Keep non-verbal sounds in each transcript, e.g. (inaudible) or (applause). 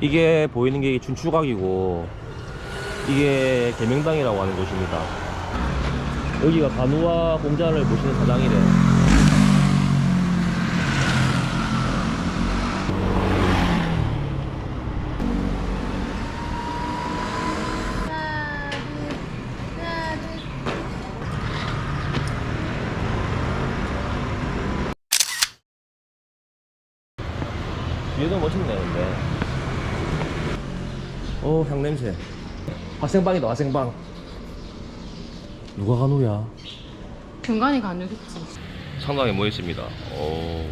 이게 보이는 게 춘추각이고 이게 계명당이라고 하는 곳입니다. 여기가 간우와 공자를 모시는 사당이래. 하나, 둘, 하나, 둘. 뒤에도 멋있네 근데. 오 향 냄새. 화생방이다 화생방. 누가 간우야? 중간에 가누겠지. 상당히 멋있습니다. 오.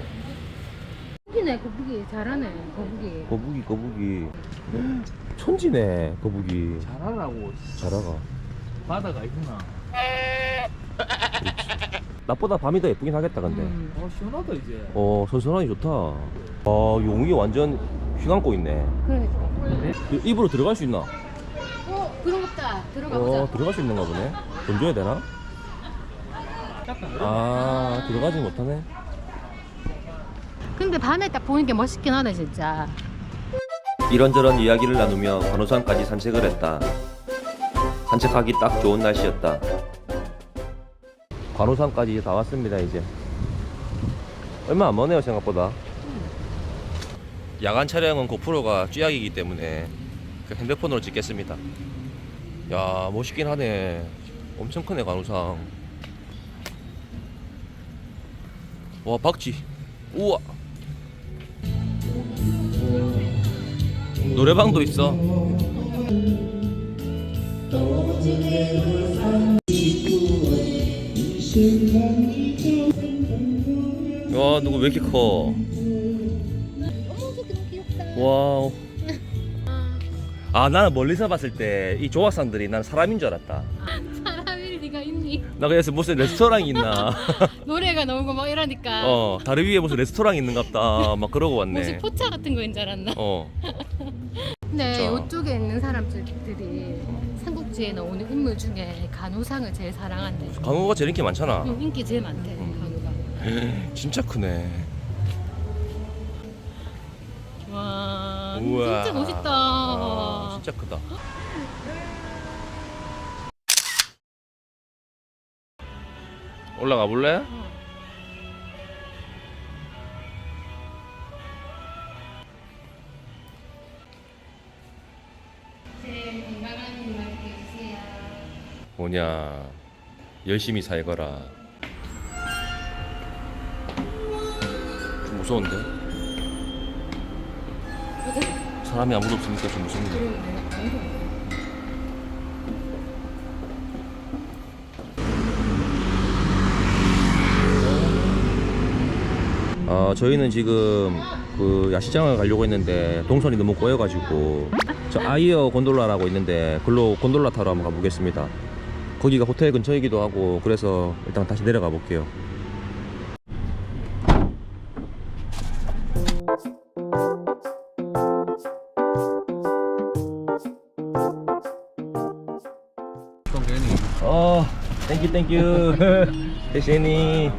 거북이네, 거북이. 잘하네, 거북이. 거북이 거북이. (gasps) 천지네 거북이. 잘하라고 잘하가. 바다가 있구나 낮보다 밤이 더 예쁘긴 하겠다 근데. 음. 어 시원하다 이제 어 선선하니 좋다. 아 용이 완전 휘감고 있네. 그러니까. 이- 입으로 들어갈 수 있나? 어, 그런 것다. 들어가 보자. 어 들어갈 수 있는가 보네. 던져야 되나? 아 들어가지 못하네. 근데 밤에 딱 보는 게 멋있긴 하네, 진짜. 이런저런 이야기를 나누며 관우산까지 산책을 했다. 산책하기 딱 좋은 날씨였다. 관우산까지 다 왔습니다 이제. 얼마 안 머네요 생각보다. 야간 촬영은 고프로가 쥐약이기 때문에 그 핸드폰으로 찍겠습니다. 야 멋있긴 하네. 엄청 크네 관우산. 와 박쥐. 우와. 노래방도 있어. 와 누구 왜 이렇게 커? 와우. 아 나는 멀리서 봤을 때 이 조각상들이 난 사람인 줄 알았다. (laughs) 사람이 네가 있니? 나 그래서 무슨 레스토랑이 있나? (laughs) 노래가 나오고 막 이러니까. 어 다리 위에 무슨 레스토랑이 있는갑다. 막 그러고 왔네. 혹시 포차 같은 거인 줄 알았나? 어. (laughs) 근데 자. 이쪽에 있는 사람들이 삼국지에 나오는 인물 중에 간호상을 제일 사랑한대. 강호가 제일 인기 많잖아. 응, 인기 제일 많대, 간호가. (gasps) 진짜 크네. 와, 우와. 진짜 멋있다. 아, 진짜 크다. 올라가 볼래? 제일 건강한 일만 해주세요. 뭐냐 열심히 살거라 좀 무서운데 사람이 아무도 없으니까 좀 무섭네 아 저희는 지금 그 야시장을 가려고 했는데 동선이 너무 꼬여가지고 저 아이어 곤돌라라고 있는데 글로 곤돌라 타러 한번 가보겠습니다. 거기가 호텔 근처이기도 하고 그래서 일단 다시 내려가 볼게요. 땡큐 땡큐. 대신이.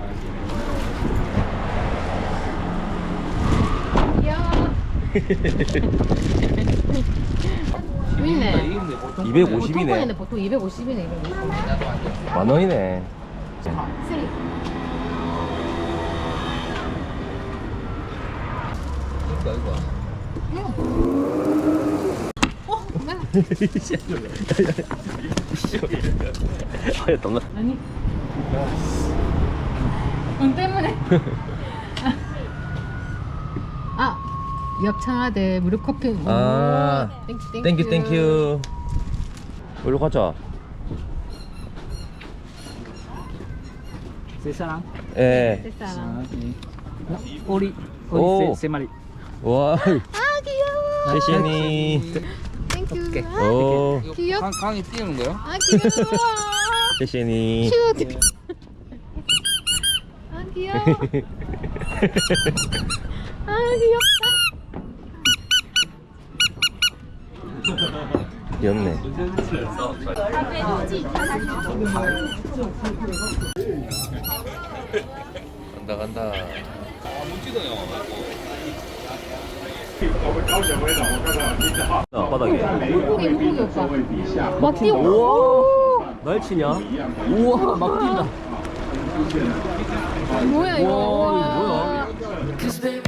있네. 이긴데 보통 250 이네. 보통에는 보통 250이네, 250. 만 원이네. 쓰리. 아야 덤나. 아니. 돈 때문에. 아, 옆창하대 무료 커피. 오, 아, 땡큐, 땡큐 땡큐. 여기로 가자. 세사랑 예. 오리 오. 오리 세, 세 마리 와, 아, 귀여워. 대신이. 땡큐. 오케이. 아, 오, 귀엽. 강, 강이 띄우는 거요? 아, 귀여워. (laughs) 대신이. 큐트. 아, 귀여워. (laughs) 아, 귀엽다. 귀엽네. 간다 간다. 못 아, 바닥에. 물고기 물고기 오빠. 막 뛰어. 우와! 날치냐? 우와, 막 뛴다. 뭐야 이거? 우와, 이거 우와. 뭐야?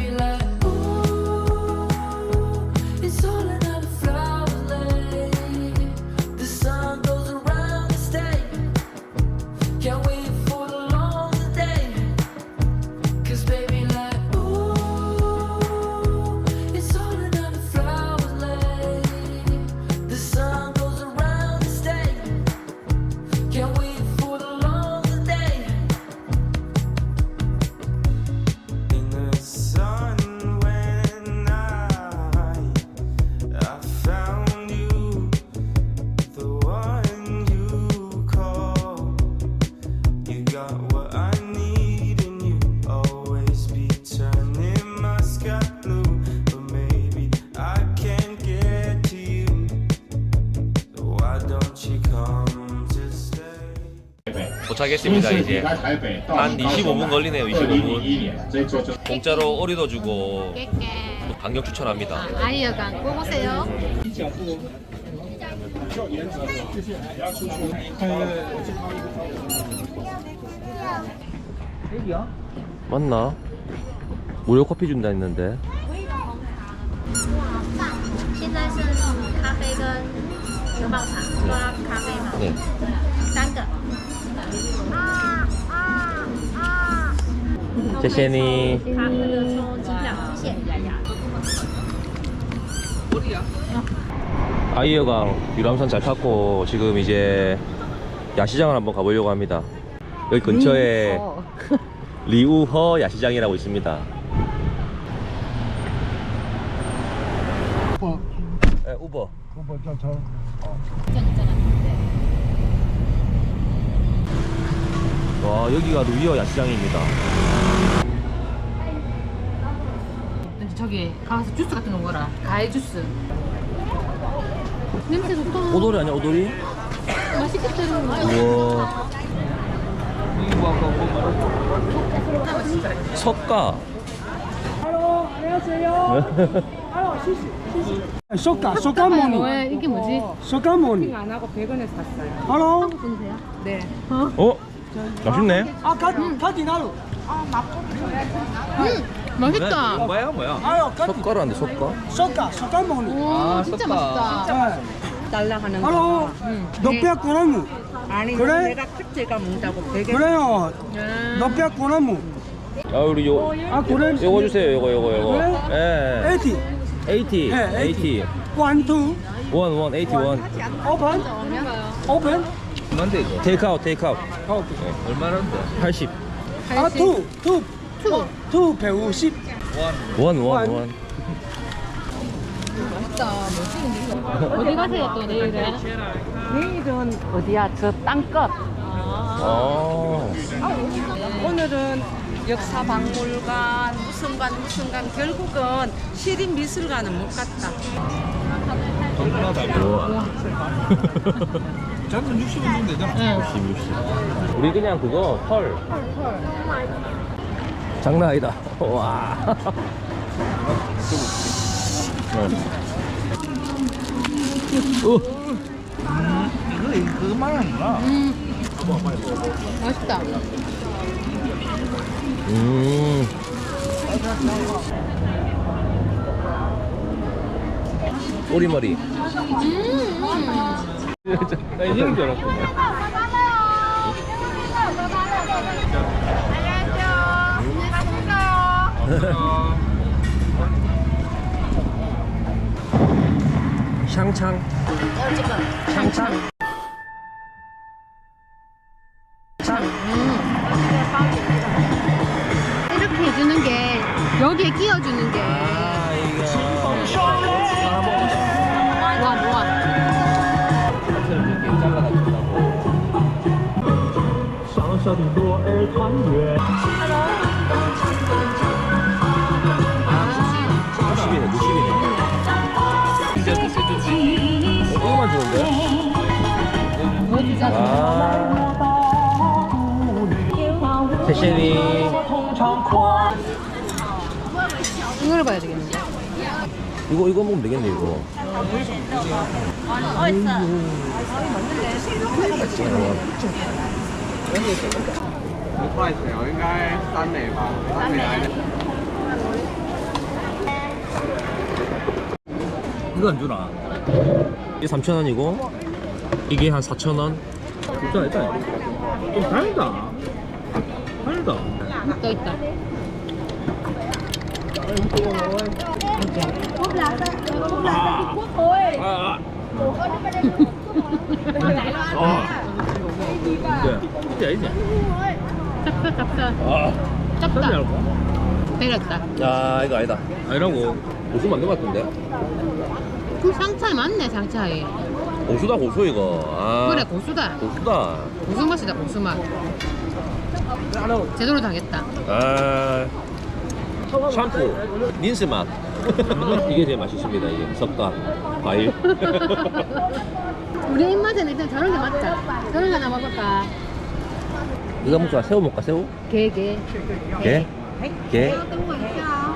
가겠습니다 음, 이제. 음, 음, 한 25분 걸리네요 25분. 공짜로 오리도 주고 강력 추천합니다. 아이어간 꼬보세요. 맞나? 무료 커피 준다 했는데. 네. 三个。 제시니. 他那个抽机票，谢谢。 아이어강 유람선 잘 탔고 지금 이제 야시장을 한번 가보려고 합니다. 여기 근처에 어. 리우허 야시장이라고 있습니다. 네, 우버. 와 여기가 루이어 야시장입니다. 저기 가서 주스 같은 거 먹어라. 과일 주스. 냄새 좋다. 오돌이 아니야 오돌이? 맛있겠다. 우와. 석가. 소가 소가모니 뭐야 이게 뭐지? 소가모니 안 하고 100원에 샀어요. 할로 분세요? 네. 어? 맛있네. 아 카, 카디 나루 음 맛있다. 뭐야 뭐야? 아유 카디 석가라는데 석가? 소가 소가모니 오 진짜 맛있다. 달라 하는 할로 거. 몇백 그램 아니 그래? 내가 특제가 먹다고 100원. 그래요 몇백 그램 아 우리 요 아 그래 요거 주세요 요거 요거 요거. 그래? 예. 에이티 80. 예, 80. 원투 원, 원, 81. 오픈 오픈 얼마인데 이거? 테이크 아웃, 테이크 아웃. 얼마인데? 80. 아 투 투 투 투 배우십 원, 원, 원. 어디 가세요 또 내일은? 내일은 어디야? 저 땅끝. 아. 오늘은 역사박물관 무슨 관 무슨 관 결국은 시립미술관은 못 갔다. 우와. (laughs) 잠깐 60원 정도 되잖아. 60, 60. 우리 그냥 그거 털. 장난 아니다. (laughs) 와. 오. 이거 그거만 하는구나. 음 맛있다. 음. 오리머리. 나 인형인 줄 알았어. 샹창. 샹창. 이렇게 해주는 게 여기에 끼워주는 보여주자. 아. 이걸 봐야 되겠는데. 이거 이거 먹으면 되겠네 이거. 이거 안 주나? 이게 3,000원이고 이게 한 4,000원. 진짜 일단 좀 다르다. 다르다. 또 있다. (laughs) 네. 이제 이제. 짭짜 짭짜. 아, 짭다. 알고? 때렸다. 야 이거 아니다. 아니라고. 고수 맞는 것 같은데? 그 상차이 맞네 상차이. 고수다 고수 이거. 아, 그래 고수다. 고수다. 고수 맛이다 고수 맛. 제대로 당했다. 아 샴푸 린스 맛. (laughs) 이게 제일 맛있습니다. 이게 석가 과일. (laughs) 우리 입맛에는 일단 저런 게 맞다. 저런 거 하나 먹을까? 이거 먹자. 새우 먹까 새우? 게 게. 게? 게?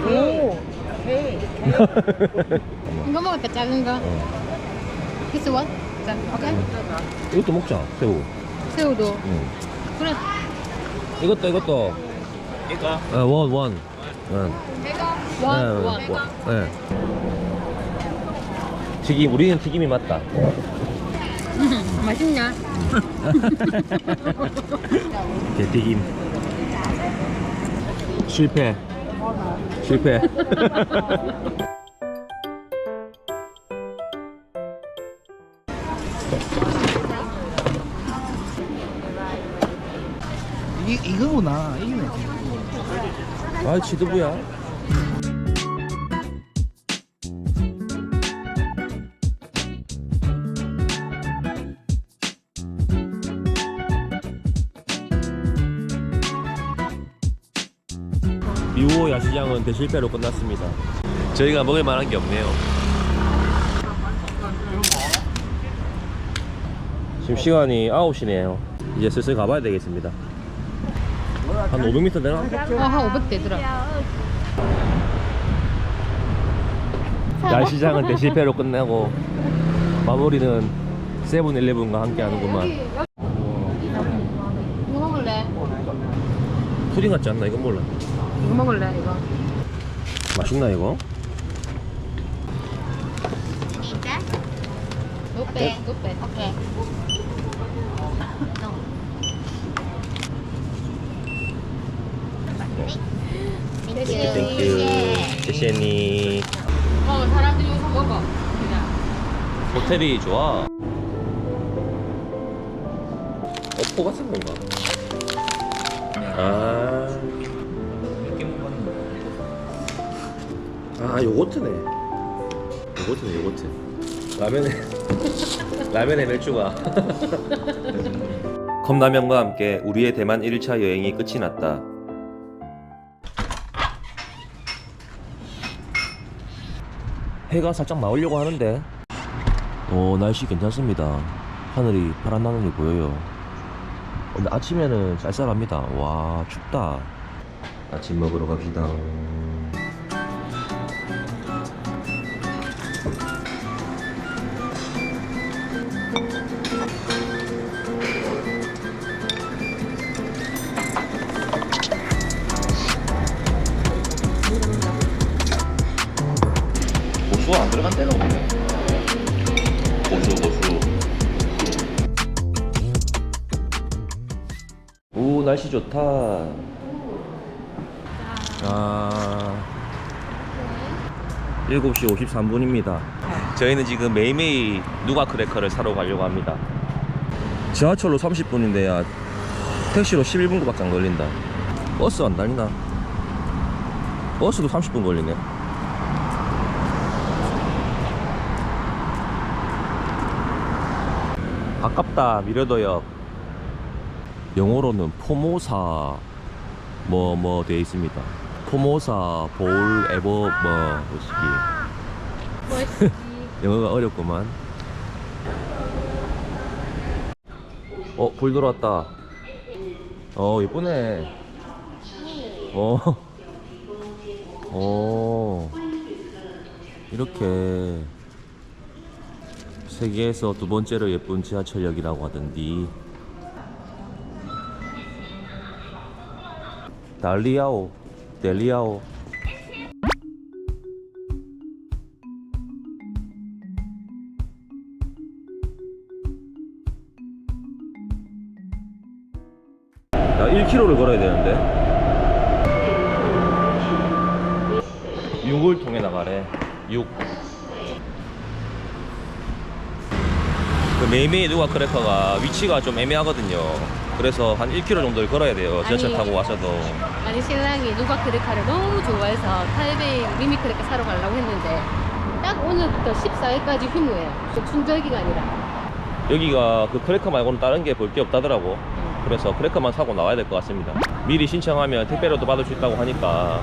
오. (laughs) 이거 먹을까 작은 거? 어. 키스 원? 자, 오케이. 이것도 먹자. 새우. 새우도. 응. 그래. 이것도 이것도. 이거. 어, 원 원. 응. 원, 네, 원. 네. 튀김 우리는 튀김이 맞다. (laughs) 맛있냐? (laughs) 게튀김. 실패. 실패. (laughs) 이 이거구나. 이거네. 아 지두부야. 은 대실패로 끝났습니다. 저희가 먹을 만한 게 없네요. 지금 시간이 9시네요. 이제 슬슬 가봐야 되겠습니다. 한 500m 되나? 어, 한500 되더라. 야시장은 대실패로 끝내고 마무리는 세븐일레븐과 함께 하는구만 이거 먹을래? 푸딩 같지 않나? 이건 몰라 이거 먹을래? 이거. 맛있나 이거? 노빼, 노빼. 오케이. 땡큐 제시니 어, 사람들이 여기서 먹어. 그냥. 호텔이 좋아 어포 같은 건가? 아, 아 요거트네. 요거트네 요거트. 라면에 (laughs) 라면에 맥주가. (laughs) 컵라면과 함께 우리의 대만 1차 여행이 끝이 났다. 해가 살짝 나오려고 하는데. 오 날씨 괜찮습니다. 하늘이 파란 하늘이 보여요. 근데 아침에는 쌀쌀합니다. 와 춥다. 아침 먹으러 갑시다 들어간 데가 없네. 고수 고수 오 날씨 좋다. 아. 7시 53분입니다. 저희는 지금 매일매일 누가 크래커를 사러 가려고 합니다. 지하철로 30분인데야 택시로 11분밖에 안 걸린다. 버스 안 다니나 버스도 30분 걸리네 아깝다 미려도역. 영어로는 포모사 뭐 뭐 되어 있습니다. 포모사 볼 에버 뭐 뭐시기. (laughs) 영어가 어렵구만. 어 불 들어왔다. 어 예쁘네. 어. (laughs) 어. 이렇게 세계에서 두 번째로 예쁜 지하철역이라고 하던디. 달리아오 델리아오. 야 1km를 걸어야 되는데. 6을 통해 나가래. 6 그 메이메이 누가 크래커가 위치가 좀 애매하거든요 그래서 한 1km 정도를 걸어야 돼요 지하철 아니. 타고 와서도 아니 신랑이 누가 크레카를 너무 좋아해서 타이베이 미미 크레카 사러 가려고 했는데 딱 오늘부터 14일까지 휴무예요. 그 춘절 기간이라. 여기가 그 크래커 말고는 다른 게 볼 게 없다더라고 그래서 크래커만 사고 나와야 될 것 같습니다 미리 신청하면 택배로도 받을 수 있다고 하니까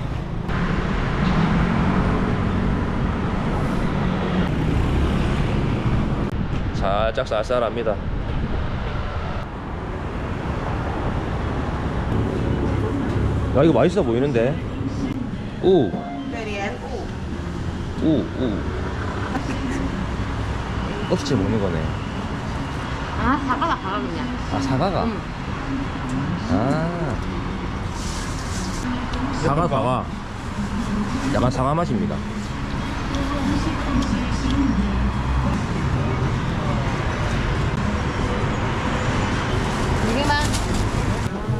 살짝 쌀쌀합니다 야 이거 맛있어 보이는데 우 우, 우. 껍질 먹는 거네. 아 사과다 사과 그냥. 아, 사과가? 응. 아. 사과, 사과. 약간 사과 맛입니다. 이게만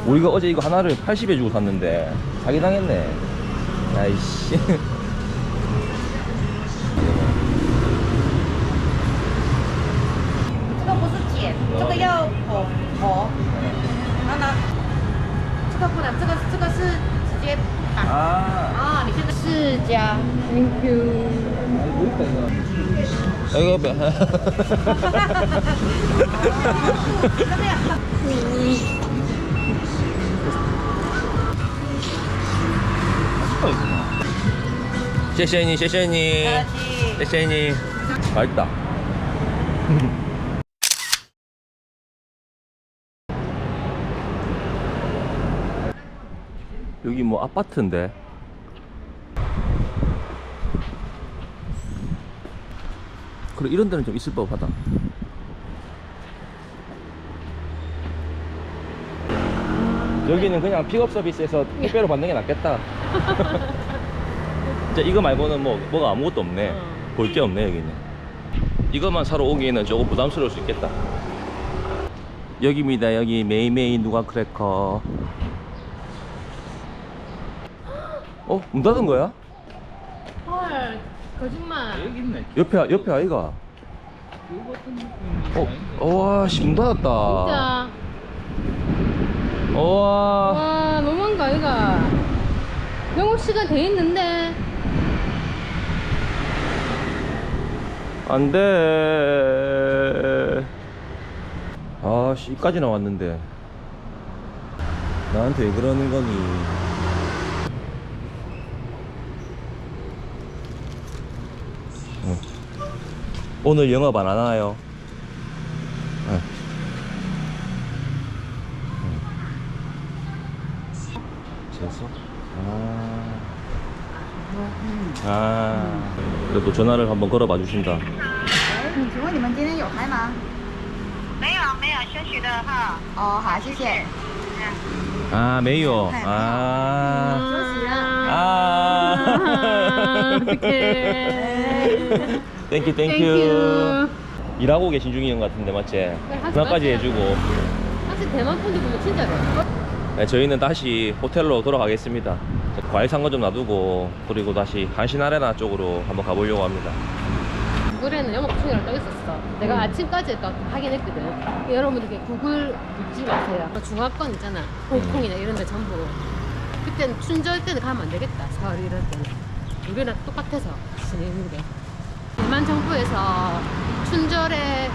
우리가 어제 이거 하나를 80에 주고 샀는데 사기당했네 아이씨 아, thank you. 이거 봐. 아, 谢谢你,谢谢你,谢谢你. 맛있다. (laughs) 여기 뭐 아파트인데. 그래 이런 데는 좀 있을 법하다 여기는 그냥 픽업 서비스에서 택배로 받는 게 낫겠다. (laughs) 진짜 이거 말고는 뭐 뭐가 아무것도 없네. 어. 볼게 없네 여기는. 이것만 사러 오기에는 조금 부담스러울 수 있겠다. 여기입니다. 여기 메이메이 누가 크래커. 어? 문 닫은 거야? 헐 거짓말. 여기 있네. 옆에 옆에 아이가. 어, 와, 씨, 문 닫았다. 진짜. 와, 와 너무한 거 아이가. 영업 시간 돼 있는데. 안 돼. 아, 씨, 이까지 나왔는데. 나한테 왜 그러는 거니? 어. 오늘 영업 안 하나요? 어. 재수? 아. 아. 그래도 전화를 한번 걸어봐 주신다. 请问你们今天有开吗？没有没有休息的哈。哦，好，谢谢。 아, 메이요. 아. 아. 아. (laughs) 어떡해. 땡큐, 땡큐. 일하고 계신 중인 것 같은데, 맞지? 하지 전화까지 마세요. 해주고. 사실 대만 팬들 보면 진짜로. 네, 저희는 다시 호텔로 돌아가겠습니다. 저 과일 산 거 좀 놔두고, 그리고 다시 한신 아레나 쪽으로 한번 가보려고 합니다. 구글에는 영업 중이라고 떠 있었어. 내가 아침까지 또 확인했거든. 여러분들 구글 묻지 마세요. 중화권 있잖아. 홍콩이나 이런 데 전부. 그때는 춘절 때는 가면 안 되겠다. 4월 이럴 때는. 우리랑 똑같아서 지내는 게. 대만 정부에서 춘절에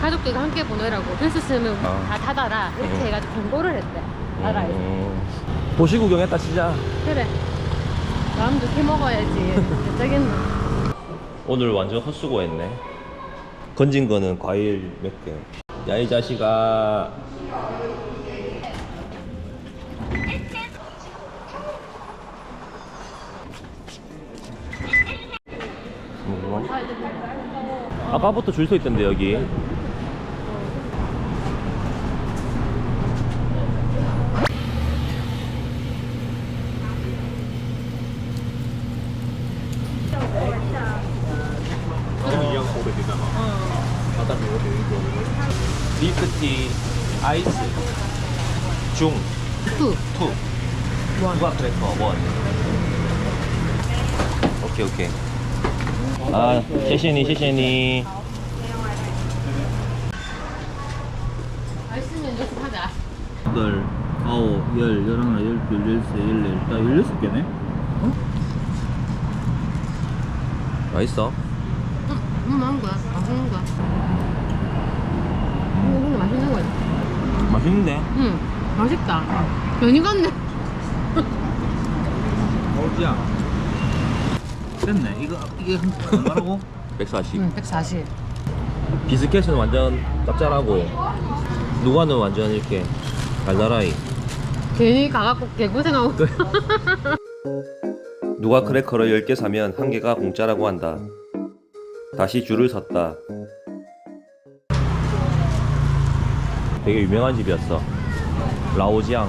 가족들과 함께 보내라고 됐었으면 어. 다 닫아라. 이렇게 음. 해가지고 경고를 했대. 나라에서. 음, 도시 구경했다, 진짜. 그래. 마음도 캐먹어야지. 어쩌겠노. 오늘 완전 헛수고했네. 건진 거는 과일 몇 개. 야, 이 자식아. 뭐. 아까부터 줄 서 있던데 여기 리프티 아이스 중 투. 투 누가 크래커 원 오케이 오케이 아谢谢你 谢谢你 맛있으면 이렇게 하자. 여덟, 아홉, 열, 열하나, 열둘, 열세, 열네, 나 열여섯 개네. 맛있어? 음, 맛있는 거야. 맛있는 거야. 맛있는 거야. 맛있는데? 응, 맛있다. 괜히 같네. 어지야. 됐네. 이거 이게 한 얼마라고? (laughs) 140 응, 140. 비스켓은 완전 짭짤하고 누가는 완전 이렇게 달달하이 괜히 가갖고 개고생하고. (laughs) 누가 크래커를 10개 사면 한 개가 공짜라고 한다 다시 줄을 섰다 되게 유명한 집이었어. 라오지앙.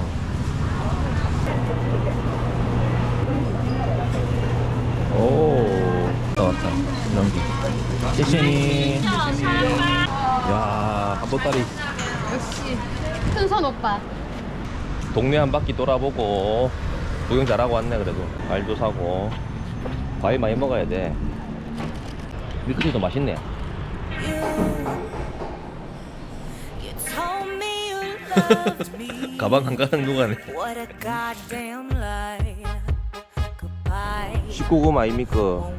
오. 왔다 왔다. 연기. 시시니. 야 한보따리. 역시 큰손 오빠. 동네 한 바퀴 돌아보고 구경 잘하고 왔네 그래도. 과일도 사고. 과일 많이 먹어야 돼. 밀크티도 맛있네. (laughs) 가방 한 가득 녹아네. 19금 아닙니까?